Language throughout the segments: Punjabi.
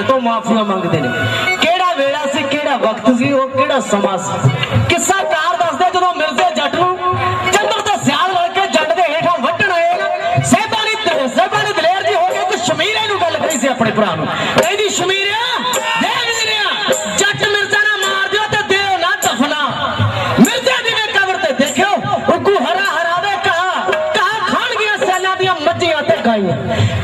ਭੈਣ ਤੋਂ ਮਾਫੀਆਂ ਮੰਗਦੇ ਨੇ। ਕਿਹੜਾ ਵੇਲਾ ਸੀ, ਕਿਹੜਾ ਵਕਤ ਸੀ, ਉਹ ਕਿਹੜਾ ਸਮਾਂ ਸੀ? ਕਿੱਸਾ ਕਾਰ ਦੱਸਦੇ ਜਦੋਂ ਮਿਲਦੇ ਜੱਟ ਨੂੰ? ਚੰਦਰ ਤੇ ਸਿਆਲ ਰਲ ਕੇ ਜੱਟ ਦੇ ਹੇਠਾਂ ਵੱਟਣ ਆਏ। ਸਹਿਬਾਂ ਦੀ ਸਹਿਬਾਂ ਦੀ ਦਲੇਰ ਜੀ ਹੋ ਕੇ ਤੇ ਸ਼ਮੀਰੇ ਨੂੰ ਗੱਲ ਕਹੀ ਸੀ ਆਪਣੇ ਭਰਾ ਨੂੰ। ਕਹਿੰਦੀ, ਸ਼ਮੀਰਿਆ ਗਾਈਆਂ।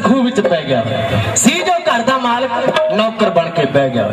ਖੂਹ ਵਿੱਚ ਪੈ ਗਿਆ। ਸੀ ਜੋ ਘਰ ਦਾ ਮਾਲਕ ਨੌਕਰ ਬਣ ਕੇ ਪੈ ਗਿਆ।